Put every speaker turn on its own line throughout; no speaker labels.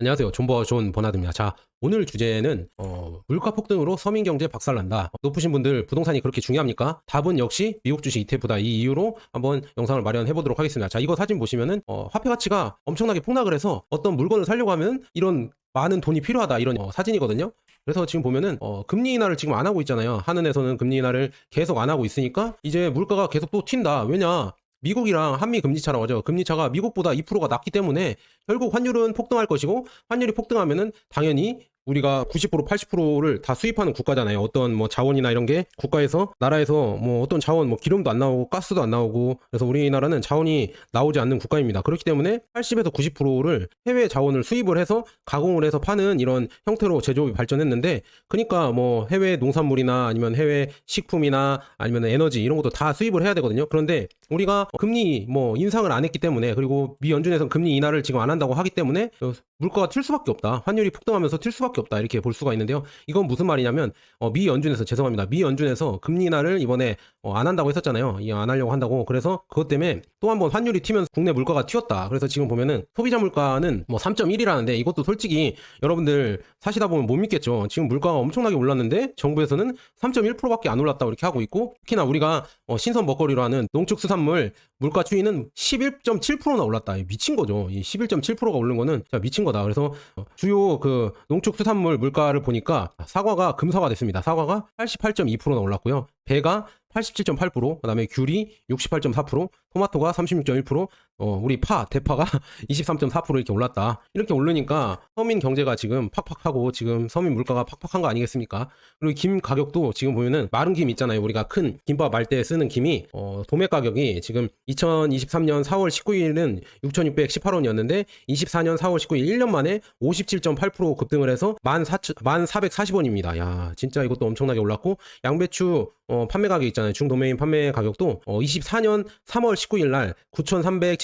안녕하세요. 존버 존 버나드입니다. 자, 오늘 주제는 어, 물가 폭등으로 서민 경제 박살난다. 높으신 분들 부동산이 그렇게 중요합니까? 답은 역시 미국 주식 ETF다. 이 이유로 한번 영상을 마련해 보도록 하겠습니다. 자, 이거 사진 보시면은 어, 화폐 가치가 엄청나게 폭락을 해서 어떤 물건을 사려고 하면 이런 많은 돈이 필요하다 이런 어, 사진이거든요. 그래서 지금 보면은 어, 금리 인하를 지금 안 하고 있잖아요. 하는에서는 금리 인하를 계속 안 하고 있으니까 이제 물가가 계속 또 튄다. 왜냐? 미국이랑 한미 금리 차라고 하죠. 금리 차가 미국보다 2%가 낮기 때문에 결국 환율은 폭등할 것이고 환율이 폭등하면은 당연히 우리가 90% 80%를 다 수입하는 국가잖아요. 어떤 뭐 자원이나 이런 게 국가에서 나라에서 뭐 어떤 자원 뭐 기름도 안 나오고 가스도 안 나오고 그래서 우리나라는 자원이 나오지 않는 국가입니다. 그렇기 때문에 80에서 90%를 해외 자원을 수입을 해서 가공을 해서 파는 이런 형태로 제조업이 발전했는데 그러니까 뭐 해외 농산물이나 아니면 해외 식품이나 아니면 에너지 이런 것도 다 수입을 해야 되거든요. 그런데 우리가 금리 뭐 인상을 안 했기 때문에 그리고 미 연준에서 금리 인하를 지금 안 한다고 하기 때문에 물가가 튈 수밖에 없다. 환율이 폭등하면서 튈 수밖에 없다. 이렇게 볼 수가 있는데요. 이건 무슨 말이냐면 어, 미 연준에서 죄송합니다. 미 연준에서 금리 인하를 이번에 어, 안 한다고 했었잖아요. 이안 하려고 한다고. 그래서 그것 때문에 또 한번 환율이 튀면서 국내 물가가 튀었다. 그래서 지금 보면은 소비자 물가는 뭐 3.1이라는데 이것도 솔직히 여러분들 사시다 보면 못 믿겠죠. 지금 물가가 엄청나게 올랐는데 정부에서는 3.1%밖에 안 올랐다고 이렇게 하고 있고 특히나 우리가 어, 신선 먹거리로 하는 농축수산물 물가 추이는 11.7%나 올랐다. 미친 거죠. 이 11.7%가 오른 거는 미친 거다. 그래서 어, 주요 그 농축수산물 물가를 보니까 사과가 금사가 됐습니다. 사과가 88.2%나 올랐고요. 배가 87.8%, 그다음에 귤이 68.4%, 토마토가 36.1%, 어, 우리 파, 대파가 23.4% 이렇게 올랐다. 이렇게 오르니까 서민 경제가 지금 팍팍하고 지금 서민 물가가 팍팍한 거 아니겠습니까? 그리고 김 가격도 지금 보면은 마른 김 있잖아요. 우리가 큰 김밥 말 때 쓰는 김이 어, 도매 가격이 지금 2023년 4월 19일은 6,618원이었는데 24년 4월 19일 1년 만에 57.8% 급등을 해서 14,440원입니다. 야, 진짜 이것도 엄청나게 올랐고 양배추 어, 판매 가격 있잖아요. 중도메인 판매 가격도 어, 24년 3월 19일 날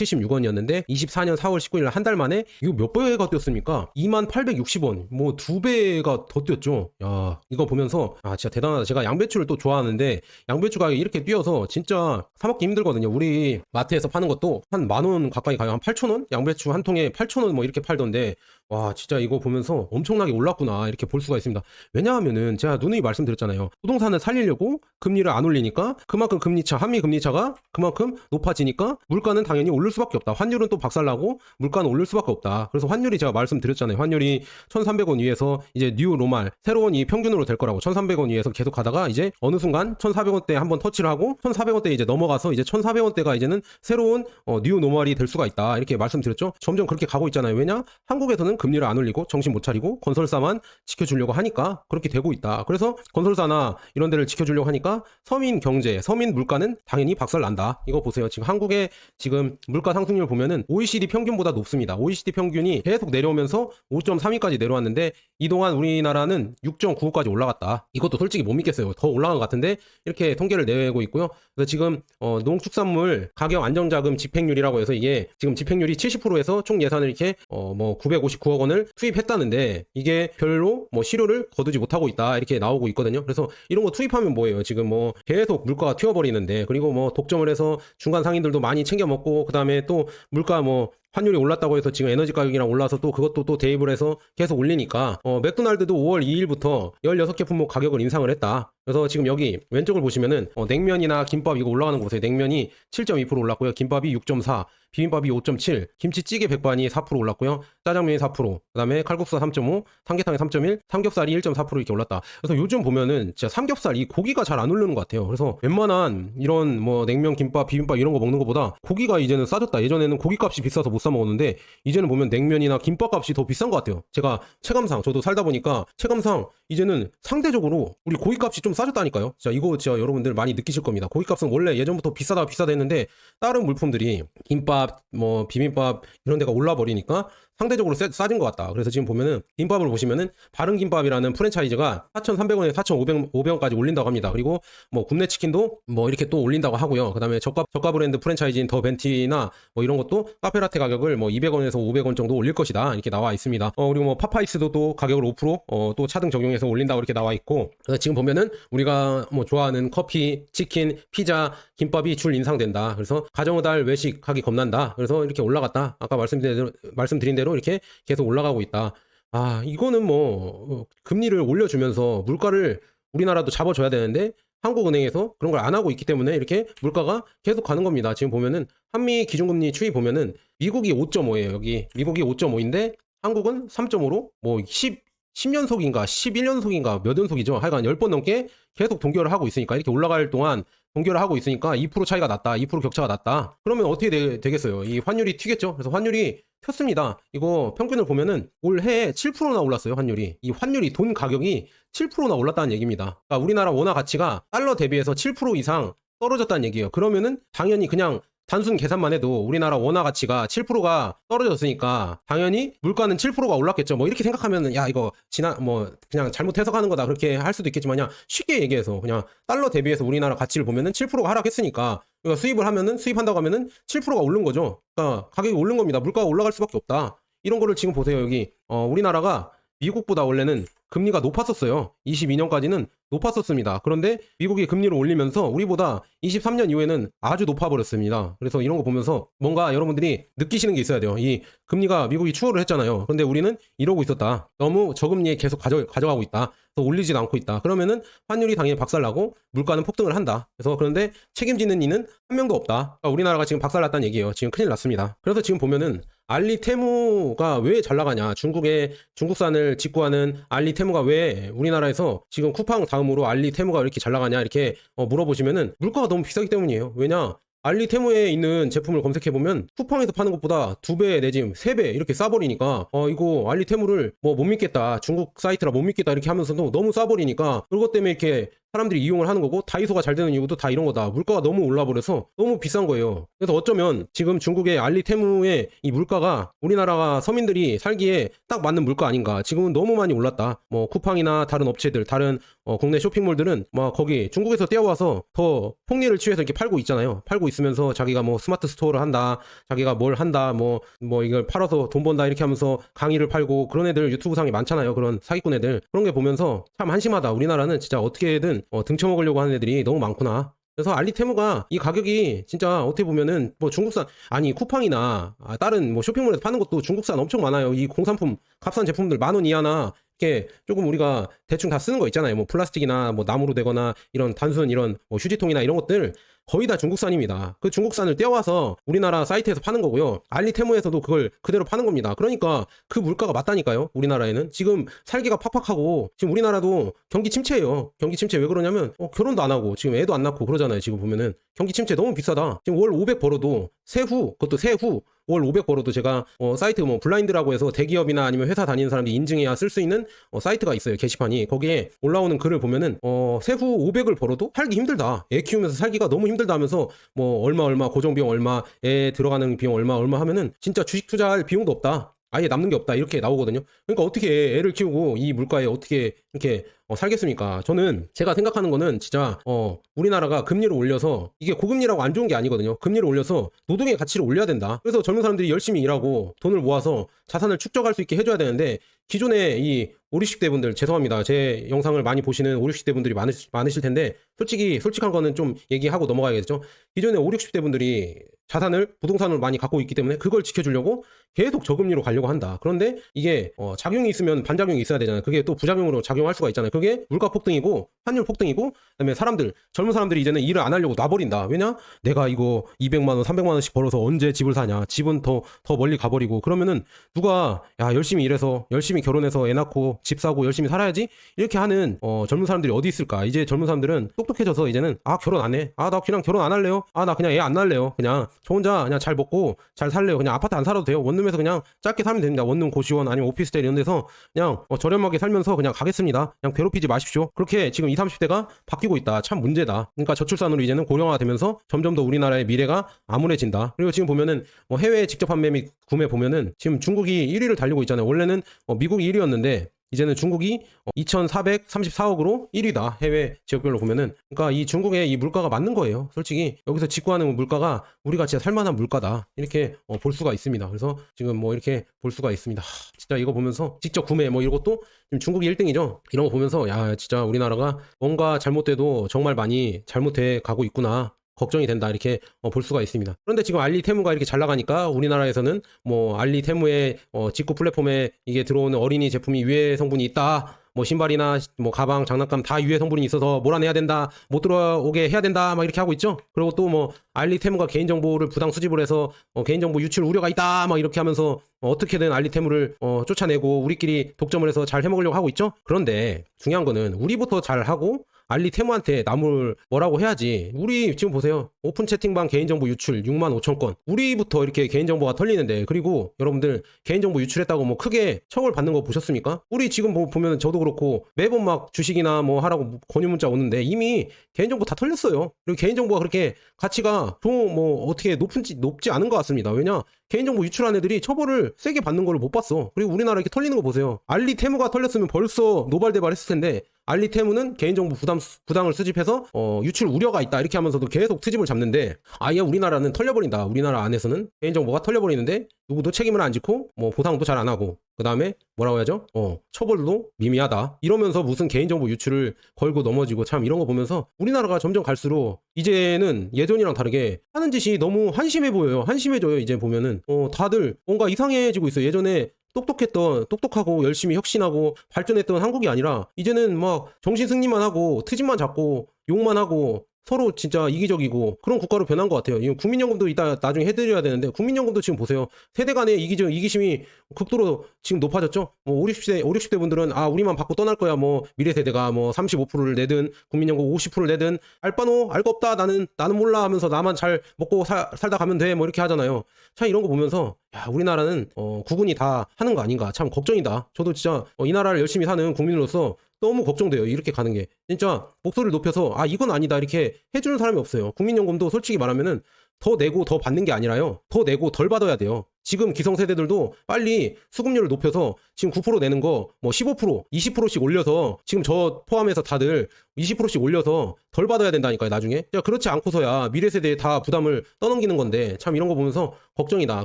9,376원이었는데 24년 4월 19일 날한달 만에 이거 몇 배가 뛰었습니까? 2,860원. 뭐 두 배가 더 뛰었죠. 야, 이거 보면서 아, 진짜 대단하다. 제가 양배추를 또 좋아하는데 양배추 가격이 이렇게 뛰어서 진짜 사 먹기 힘들거든요. 우리 마트에서 파는 것도 한 만 원 가까이 가요. 한 8,000원? 양배추 한 통에 8,000원 뭐 이렇게 팔던데 와, 진짜 이거 보면서 엄청나게 올랐구나. 이렇게 볼 수가 있습니다. 왜냐하면은 제가 누누이 말씀드렸잖아요. 부동산을 살리려고 금리를 안 올리니까 그만큼 금리차, 한미 금리차가 그만큼 높아지니까 물가는 당연히 오를 수밖에 없다. 환율은 또 박살나고 물가는 오를 수밖에 없다. 그래서 환율이 제가 말씀드렸잖아요. 환율이 1,300원 위에서 이제 뉴 노말 새로운 이 평균으로 될 거라고 1,300원 위에서 계속 가다가 이제 어느 순간 1,400원대 한번 터치를 하고 1,400원대 이제 넘어가서 이제 1,400원대가 이제는 새로운 어, 뉴 노멀이 될 수가 있다. 이렇게 말씀드렸죠. 점점 그렇게 가고 있잖아요. 왜냐? 한국에서는 금리를 안 올리고 정신 못 차리고 건설사만 지켜주려고 하니까 그렇게 되고 있다. 그래서 건설사나 이런 데를 지켜주려고 하니까 서민 경제, 서민 물가는 당연히 박살 난다. 이거 보세요. 지금 한국의 지금 물가 상승률 보면은 OECD 평균보다 높습니다. OECD 평균이 계속 내려오면서 5.32까지 내려왔는데 이동안 우리나라는 6.95까지 올라갔다. 이것도 솔직히 못 믿겠어요. 더 올라간 것 같은데 이렇게 통계를 내고 있고요. 그래서 지금 어, 농축산물 가격 안정자금 집행률이라고 해서 이게 지금 집행률이 70%에서 총 예산을 이렇게 어, 뭐 959억 원을 투입했다는데 이게 별로 뭐 실효를 거두지 못하고 있다 이렇게 나오고 있거든요. 그래서 이런 거 투입하면 뭐예요? 지금 뭐 계속 물가가 튀어버리는데 그리고 뭐 독점을 해서 중간 상인들도 많이 챙겨 먹고 그 다음에 또 물가 뭐 환율이 올랐다고 해서 지금 에너지 가격이랑 올라서 또 그것도 또 대입을 해서 계속 올리니까 어, 맥도날드도 5월 2일부터 16개 품목 가격을 인상을 했다. 그래서 지금 여기 왼쪽을 보시면은 어, 냉면이나 김밥 이거 올라가는 거 보세요. 냉면이 7.2% 올랐고요. 김밥이 6.4, 비빔밥이 5.7, 김치찌개 백반이 4% 올랐고요. 짜장면이 4%, 그다음에 칼국수가 3.5, 삼계탕이 3.1, 삼겹살이 1.4% 이렇게 올랐다. 그래서 요즘 보면은 진짜 삼겹살 이 고기가 잘 안 오르는 것 같아요. 그래서 웬만한 이런 뭐 냉면, 김밥, 비빔밥 이런 거 먹는 것보다 고기가 이제는 싸졌다. 예전에는 고기값이 비싸서 못사 먹었는데 이제는 보면 냉면이나 김밥 값이 더 비싼 것 같아요. 제가 체감상 저도 살다 보니까 체감상 이제는 상대적으로 우리 고기값이 좀 싸졌다니까요. 자 이거 진짜 여러분들 많이 느끼실 겁니다. 고기값은 원래 예전부터 비싸다 비싸다 했는데 다른 물품들이 김밥 뭐 비빔밥 이런 데가 올라 버리니까 상대적으로 세- 싸진 것 같다. 그래서 지금 보면은 김밥을 보시면은 바른 김밥이라는 프랜차이즈가 4,300원에 4,500 500원까지 올린다고 합니다. 그리고 뭐 굽네 치킨도 뭐 이렇게 또 올린다고 하고요. 그다음에 저가 저가 브랜드 프랜차이즈인 더 벤티나 뭐 이런 것도 카페라테 가격 을 뭐 200원에서 500원 정도 올릴 것이다. 이렇게 나와 있습니다. 어 그리고 뭐 파파이스도 또 가격을 5%어 또 차등 적용해서 올린다고 이렇게 나와 있고 지금 보면은 우리가 뭐 좋아하는 커피, 치킨, 피자, 김밥이 줄 인상된다. 그래서 가정의 달 외식하기 겁난다. 그래서 이렇게 올라갔다. 아까 말씀드린 대로 말씀드린 대로 이렇게 계속 올라가고 있다. 아, 이거는 뭐 어, 금리를 올려주면서 물가를 우리나라도 잡아줘야 되는데 한국은행에서 그런 걸 안 하고 있기 때문에 이렇게 물가가 계속 가는 겁니다. 지금 보면은 한미 기준금리 추이 보면은 미국이 5.5예요. 여기 미국이 5.5인데 한국은 3.5로 뭐 10, 10년속인가 11년속인가 몇 연속이죠. 하여간 10번 넘게 계속 동결을 하고 있으니까 이렇게 올라갈 동안 동결을 하고 있으니까 2% 차이가 났다. 2% 격차가 났다. 그러면 어떻게 되, 되겠어요? 이 환율이 튀겠죠. 그래서 환율이 튀었습니다. 이거 평균을 보면은 올해 7%나 올랐어요. 환율이. 이 환율이 돈 가격이 7%나 올랐다는 얘기입니다. 그러니까 우리나라 원화 가치가 달러 대비해서 7% 이상 떨어졌다는 얘기예요. 그러면은 당연히 그냥 단순 계산만 해도 우리나라 원화 가치가 7%가 떨어졌으니까 당연히 물가는 7%가 올랐겠죠. 뭐 이렇게 생각하면은 야 이거 지나 뭐 그냥 잘못 해석하는 거다 그렇게 할 수도 있겠지만 그냥 쉽게 얘기해서 그냥 달러 대비해서 우리나라 가치를 보면은 7%가 하락했으니까 그러니까 수입을 하면은 수입한다고 하면은 7%가 오른 거죠. 그러니까 가격이 오른 겁니다. 물가가 올라갈 수밖에 없다. 이런 거를 지금 보세요. 여기 어 우리나라가 미국보다 원래는 금리가 높았었어요. 22년까지는 높았었습니다. 그런데 미국이 금리를 올리면서 우리보다 23년 이후에는 아주 높아버렸습니다. 그래서 이런 거 보면서 뭔가 여러분들이 느끼시는 게 있어야 돼요. 이 금리가 미국이 추월을 했잖아요. 그런데 우리는 이러고 있었다. 너무 저금리에 계속 가져, 가져가고 있다. 그래서 올리지도 않고 있다. 그러면은 환율이 당연히 박살나고 물가는 폭등을 한다. 그래서 그런데 책임지는 이는 한 명도 없다. 그러니까 우리나라가 지금 박살났다는 얘기예요. 지금 큰일 났습니다. 그래서 지금 보면은 알리 테무가 왜 잘 나가냐? 중국의 중국산을 직구하는 알리 테무가 왜 우리나라에서 지금 쿠팡 다음으로 알리 테무가 왜 이렇게 잘 나가냐? 이렇게 어, 물어보시면은 물가가 너무 비싸기 때문이에요. 왜냐? 알리 테무에 있는 제품을 검색해 보면 쿠팡에서 파는 것보다 두 배 내지 세 배 이렇게 싸버리니까 어 이거 알리 테무를 뭐 못 믿겠다 중국 사이트라 못 믿겠다 이렇게 하면서도 너무 싸버리니까 그것 때문에 이렇게 사람들이 이용을 하는 거고 다이소가 잘 되는 이유도 다 이런 거다. 물가가 너무 올라버려서 너무 비싼 거예요. 그래서 어쩌면 지금 중국의 알리테무의 이 물가가 우리나라 서민들이 살기에 딱 맞는 물가 아닌가. 지금은 너무 많이 올랐다. 뭐 쿠팡이나 다른 업체들 다른 어, 국내 쇼핑몰들은 막 거기 중국에서 떼어와서 더 폭리를 취해서 이렇게 팔고 있잖아요. 팔고 있으면서 자기가 뭐 스마트 스토어를 한다 자기가 뭘 한다 뭐뭐 이걸 팔아서 돈 번다 이렇게 하면서 강의를 팔고 그런 애들 유튜브상에 많잖아요. 그런 사기꾼 애들. 그런 게 보면서 참 한심하다. 우리나라는 진짜 어떻게든 어, 등쳐먹으려고 하는 애들이 너무 많구나. 그래서 알리테무가 이 가격이 진짜 어떻게 보면은 뭐 중국산 아니 쿠팡이나 아, 다른 뭐 쇼핑몰에서 파는 것도 중국산 엄청 많아요. 이 공산품 값싼 제품들 만 원 이하나 이렇게 조금 우리가 대충 다 쓰는 거 있잖아요. 뭐 플라스틱이나 뭐 나무로 되거나 이런 단순 이런 뭐 휴지통이나 이런 것들 거의 다 중국산입니다. 그 중국산을 떼와서 우리나라 사이트에서 파는 거고요. 알리테무에서도 그걸 그대로 파는 겁니다. 그러니까 그 물가가 맞다니까요. 우리나라에는 지금 살기가 팍팍하고 지금 우리나라도 경기 침체예요. 경기 침체 왜 그러냐면 어, 결혼도 안 하고 지금 애도 안 낳고 그러잖아요. 지금 보면은 경기 침체 너무 비싸다. 지금 월 500 벌어도 세후 그것도 세후 월 500 벌어도 제가 어, 사이트 뭐 블라인드라고 해서 대기업이나 아니면 회사 다니는 사람들이 인증해야 쓸 수 있는 어, 사이트가 있어요 게시판이. 거기에 올라오는 글을 보면은 어, 세후 500을 벌어도 살기 힘들다. 애 키우면서 살기가 너무 힘들다 하면서 뭐 얼마 얼마 고정 비용 얼마 애 들어가는 비용 얼마 얼마 하면은 진짜 주식 투자할 비용도 없다 아예 남는 게 없다 이렇게 나오거든요. 그러니까 어떻게 애를 키우고 이 물가에 어떻게 이렇게 어, 살겠습니까? 저는 제가 생각하는 거는 진짜 어, 우리나라가 금리를 올려서 이게 고금리라고 안 좋은 게 아니거든요. 금리를 올려서 노동의 가치를 올려야 된다. 그래서 젊은 사람들이 열심히 일하고 돈을 모아서 자산을 축적할 수 있게 해줘야 되는데 기존에 이 5, 60대 분들 죄송합니다. 제 영상을 많이 보시는 5, 60대 분들이 많으실, 많으실 텐데 솔직히 솔직한 거는 좀 얘기하고 넘어가야겠죠. 기존에 5, 60대 분들이 자산을 부동산을 많이 갖고 있기 때문에 그걸 지켜주려고 계속 저금리로 가려고 한다. 그런데 이게 어, 작용이 있으면 반작용이 있어야 되잖아요. 그게 또 부작용으로 작용할 수가 있잖아요. 그게 물가 폭등이고 환율 폭등이고 그다음에 사람들 젊은 사람들이 이제는 일을 안 하려고 놔버린다. 왜냐? 내가 이거 200만 원, 300만 원씩 벌어서 언제 집을 사냐? 집은 더더 멀리 가버리고 그러면은 누가 야 열심히 일해서 열심히 결혼해서 애 낳고 집 사고 열심히 살아야지 이렇게 하는 어, 젊은 사람들이 어디 있을까? 이제 젊은 사람들은 똑똑해져서 이제는 아 결혼 안 해. 아 나 그냥 결혼 안 할래요. 아 나 그냥 애 안 낳을래요. 그냥 저 혼자 그냥 잘 먹고 잘 살래요. 그냥 아파트 안 살아도 돼요. 원룸에서 그냥 짧게 살면 됩니다. 원룸 고시원 아니면 오피스텔 이런 데서 그냥 어, 저렴하게 살면서 그냥 가겠습니다. 그냥 괴롭히지 마십시오. 그렇게 지금 20, 30대가 바뀌고 있다. 참 문제다. 그러니까 저출산으로 이제는 고령화되면서 점점 더 우리나라의 미래가 암울해진다. 그리고 지금 보면은 뭐 해외 직접 판매 및 구매 보면은 지금 중국이 1위를 달리고 있잖아요. 원래는 어, 미국 이 1위였는데 이제는 중국이 2,434억으로 1위다. 해외 지역별로 보면은. 그러니까 이 중국의 이 물가가 맞는 거예요. 솔직히 여기서 직구하는 물가가 우리가 진짜 살만한 물가다. 이렇게 어, 볼 수가 있습니다. 그래서 지금 뭐 이렇게 볼 수가 있습니다. 하, 진짜 이거 보면서 직접 구매 뭐 이것도 지금 중국이 1등이죠. 이런 거 보면서 야 진짜 우리나라가 뭔가 잘못돼도 정말 많이 잘못돼 가고 있구나. 걱정이 된다 이렇게 어, 볼 수가 있습니다. 그런데 지금 알리 테무가 이렇게 잘 나가니까 우리나라에서는 뭐 알리 테무의 어, 직구 플랫폼에 이게 들어오는 어린이 제품이 유해 성분이 있다. 뭐 신발이나 뭐 가방, 장난감 다 유해 성분이 있어서 몰아내야 된다. 못 들어오게 해야 된다. 막 이렇게 하고 있죠. 그리고 또 뭐 알리테무가 개인정보를 부당 수집을 해서 어, 개인정보 유출 우려가 있다. 막 이렇게 하면서 어, 어떻게든 알리테무를 어, 쫓아내고 우리끼리 독점을 해서 잘 해먹으려고 하고 있죠. 그런데 중요한 거는 우리부터 잘 하고 알리 테무한테 남을 뭐라고 해야지. 우리 지금 보세요. 오픈 채팅방 개인정보 유출 6만 5천 건. 우리부터 이렇게 개인정보가 털리는데 그리고 여러분들 개인정보 유출했다고 뭐 크게 처벌 받는 거 보셨습니까? 우리 지금 뭐 보면 저도 그렇고 매번 막 주식이나 뭐 하라고 권유 문자 오는데 이미 개인정보 다 털렸어요. 그리고 개인정보가 그렇게 가치가 좀뭐 어떻게 높은지 높지 않은 것 같습니다. 왜냐? 개인정보 유출한 애들이 처벌을 세게 받는 걸 못 봤어. 그리고 우리나라 이렇게 털리는 거 보세요. 알리 테무가 털렸으면 벌써 노발대발 했을 텐데 알리테무는 개인정보 부담, 부당을 수집해서 어, 유출 우려가 있다 이렇게 하면서도 계속 트집을 잡는데 아예 우리나라는 털려버린다. 우리나라 안에서는 개인정보가 털려버리는데 누구도 책임을 안 지고 뭐 보상도 잘 안 하고 그 다음에 뭐라고 해야죠? 어 처벌도 미미하다. 이러면서 무슨 개인정보 유출을 걸고 넘어지고 참 이런 거 보면서 우리나라가 점점 갈수록 이제는 예전이랑 다르게 하는 짓이 너무 한심해 보여요. 한심해져요. 이제 보면은 어 다들 뭔가 이상해지고 있어요. 예전에 똑똑했던 똑똑하고 열심히 혁신하고 발전했던 한국이 아니라 이제는 막 정신 승리만 하고 트집만 잡고 욕만 하고 서로 진짜 이기적이고 그런 국가로 변한 것 같아요. 이 국민연금도 이따 나중에 해드려야 되는데 국민연금도 지금 보세요. 세대 간의 이기적 이기심이 극도로 지금 높아졌죠. 뭐 5, 60대 5, 60대 분들은 아 우리만 받고 떠날 거야. 뭐 미래 세대가 뭐 35%를 내든 국민연금 50%를 내든 알바노 알 거 없다. 나는 나는 몰라 하면서 나만 잘 먹고 살, 살다 가면 돼. 뭐 이렇게 하잖아요. 참 이런 거 보면서 야 우리나라는 어, 구군이 다 하는 거 아닌가. 참 걱정이다. 저도 진짜 어, 이 나라를 열심히 사는 국민으로서 너무 걱정돼요. 이렇게 가는 게. 진짜 목소리를 높여서 아 이건 아니다 이렇게 해주는 사람이 없어요. 국민연금도 솔직히 말하면은 더 내고 더 받는 게 아니라요. 더 내고 덜 받아야 돼요. 지금 기성세대들도 빨리 수급료를 높여서 지금 9% 내는 거 뭐 15%, 20%씩 올려서 지금 저 포함해서 다들 20%씩 올려서 덜 받아야 된다니까요, 나중에. 야, 그렇지 않고서야 미래 세대에 다 부담을 떠넘기는 건데 참 이런 거 보면서 걱정이다.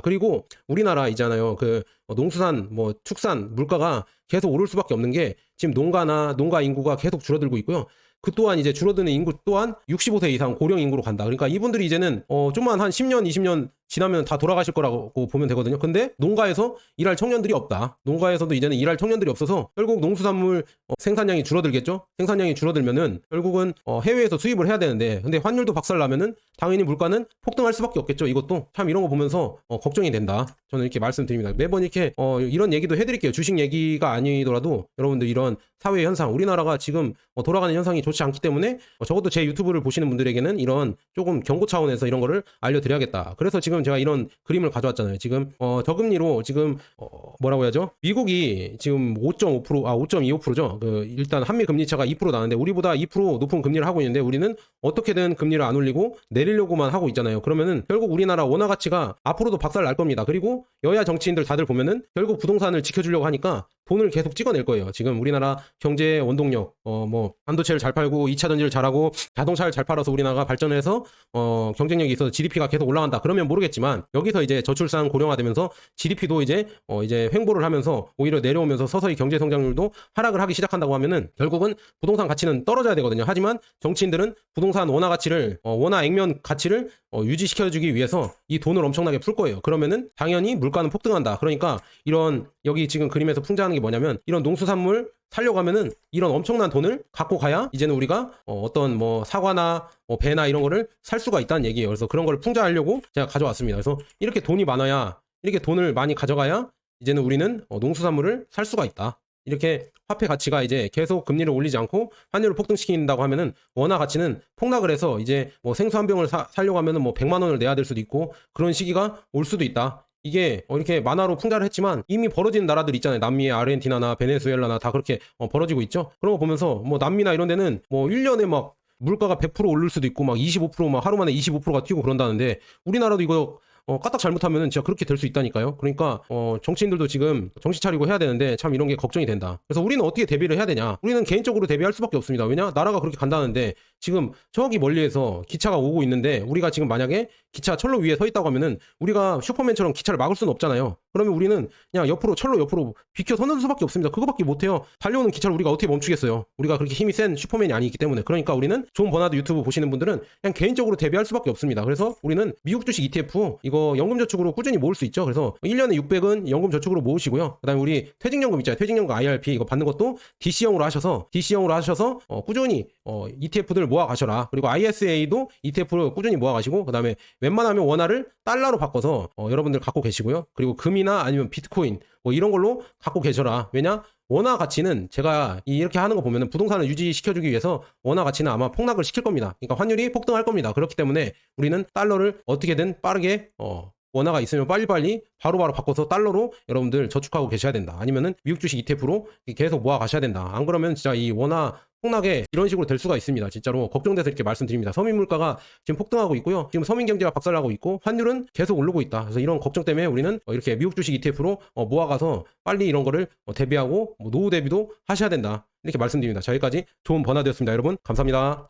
그리고 우리나라 있잖아요. 그 농수산, 뭐 축산 물가가 계속 오를 수밖에 없는 게 지금 농가나 농가 인구가 계속 줄어들고 있고요. 그 또한 이제 줄어드는 인구 또한 65세 이상 고령 인구로 간다. 그러니까 이분들이 이제는 어 좀만 한 10년, 20년 지나면 다 돌아가실 거라고 보면 되거든요. 근데 농가에서 일할 청년들이 없다. 농가에서도 이제는 일할 청년들이 없어서 결국 농수산물 어, 생산량이 줄어들겠죠. 생산량이 줄어들면은 결국은 어, 해외에서 수입을 해야 되는데 근데 환율도 박살나면은 당연히 물가는 폭등할 수밖에 없겠죠. 이것도 참 이런 거 보면서 어, 걱정이 된다. 저는 이렇게 말씀드립니다. 매번 이렇게 어, 이런 얘기도 해드릴게요. 주식 얘기가 아니더라도 여러분들 이런 사회 현상, 우리나라가 지금 어, 돌아가는 현상이 좋지 않기 때문에 어, 적어도 제 유튜브를 보시는 분들에게는 이런 조금 경고 차원에서 이런 거를 알려드려야겠다. 그래서 지금 제가 이런 그림을 가져왔잖아요. 지금 어, 저금리로 지금 어, 뭐라고 해야죠? 미국이 지금 5.5%아 5.25%죠. 그 일단 한미 금리 차가 2% 나는데 우리보다 2% 높은 금리를 하고 있는데 우리는 어떻게든 금리를 안 올리고 내리려고만 하고 있잖아요. 그러면은 결국 우리나라 원화 가치가 앞으로도 박살 날 겁니다. 그리고 여야 정치인들 다들 보면은 결국 부동산을 지켜주려고 하니까 돈을 계속 찍어낼 거예요. 지금 우리나라 경제 원동력, 어, 뭐, 반도체를 잘 팔고, 2차 전지를 잘하고, 자동차를 잘 팔아서 우리나라가 발전해서, 어, 경쟁력이 있어서 GDP가 계속 올라간다. 그러면 모르겠지만, 여기서 이제 저출산 고령화되면서 GDP도 이제, 어, 이제 횡보를 하면서 오히려 내려오면서 서서히 경제 성장률도 하락을 하기 시작한다고 하면은, 결국은 부동산 가치는 떨어져야 되거든요. 하지만 정치인들은 부동산 원화 가치를, 어, 원화 액면 가치를, 어, 유지시켜주기 위해서 이 돈을 엄청나게 풀 거예요. 그러면은 당연히 물가는 폭등한다. 그러니까 이런 여기 지금 그림에서 풍자하는 게 뭐냐면 이런 농수산물 살려고 하면은 이런 엄청난 돈을 갖고 가야 이제는 우리가 어, 떤뭐 사과나 뭐 배나 이런 거를 살 수가 있다는 얘기예요. 그래서 그런 거를 풍자하려고 제가 가져왔습니다. 그래서 이렇게 돈이 많아야 이렇게 돈을 많이 가져가야 이제는 우리는 어, 농수산물을 살 수가 있다. 이렇게 화폐 가치가 이제 계속 금리를 올리지 않고 환율을 폭등시킨다고 하면은 원화 가치는 폭락을 해서 이제 뭐 생수 한 병을 사, 살려고 하면은 뭐 100만 원을 내야 될 수도 있고 그런 시기가 올 수도 있다. 이게 어, 이렇게 만화로 풍자를 했지만 이미 벌어지는 나라들 있잖아요. 남미의 아르헨티나나 베네수엘라나 다 그렇게 어, 벌어지고 있죠. 그런 거 보면서 뭐 남미나 이런 데는 뭐 1년에 막 물가가 100% 오를 수도 있고 막 25%막 하루 만에 25%가 튀고 그런다는데 우리나라도 이거 어, 까딱 잘못하면은 진짜 그렇게 될 수 있다니까요. 그러니까 어, 정치인들도 지금 정신 차리고 해야 되는데 참 이런 게 걱정이 된다. 그래서 우리는 어떻게 대비를 해야 되냐? 우리는 개인적으로 대비할 수밖에 없습니다. 왜냐? 나라가 그렇게 간다는데 지금 저기 멀리에서 기차가 오고 있는데 우리가 지금 만약에 기차 철로 위에 서 있다고 하면은 우리가 슈퍼맨처럼 기차를 막을 수는 없잖아요. 그러면 우리는 그냥 옆으로 철로 옆으로 비켜 서는 수밖에 없습니다. 그거밖에 못해요. 달려오는 기차를 우리가 어떻게 멈추겠어요? 우리가 그렇게 힘이 센 슈퍼맨이 아니기 때문에 그러니까 우리는 존 버나드 유튜브 보시는 분들은 그냥 개인적으로 대비할 수밖에 없습니다. 그래서 우리는 미국 주식 ETF 이거 연금저축으로 꾸준히 모을 수 있죠. 그래서 1년에 600은 연금저축으로 모으시고요. 그다음에 우리 퇴직연금 있잖아요. 퇴직연금 IRP 이거 받는 것도 DC형으로 하셔서 DC형으로 하셔서 어, 꾸준히 어, ETF들 모아 가셔라. 그리고 ISA도 ETF를 꾸준히 모아 가시고 그다음에 웬만하면 원화를 달러로 바꿔서 어, 여러분들 갖고 계시고요. 그리고 금이나 아니면 비트코인 뭐 이런 걸로 갖고 계셔라. 왜냐? 원화 가치는 제가 이- 이렇게 하는 거 보면은 부동산을 유지시켜주기 위해서 원화 가치는 아마 폭락을 시킬 겁니다. 그러니까 환율이 폭등할 겁니다. 그렇기 때문에 우리는 달러를 어떻게든 빠르게 어, 원화가 있으면 빨리빨리 바로 바로 바꿔서 달러로 여러분들 저축하고 계셔야 된다. 아니면은 미국 주식 ETF로 계속 모아 가셔야 된다. 안 그러면 진짜 이 원화 폭락에 이런 식으로 될 수가 있습니다. 진짜로 걱정돼서 이렇게 말씀드립니다. 서민 물가가 지금 폭등하고 있고요. 지금 서민 경제가 박살나고 있고 환율은 계속 오르고 있다. 그래서 이런 걱정 때문에 우리는 어, 이렇게 미국 주식 ETF로 모아가서 빨리 이런 거를 어, 대비하고 뭐 노후 대비도 하셔야 된다. 이렇게 말씀드립니다. 저희까지 좋은 번화되었습니다. 여러분 감사합니다.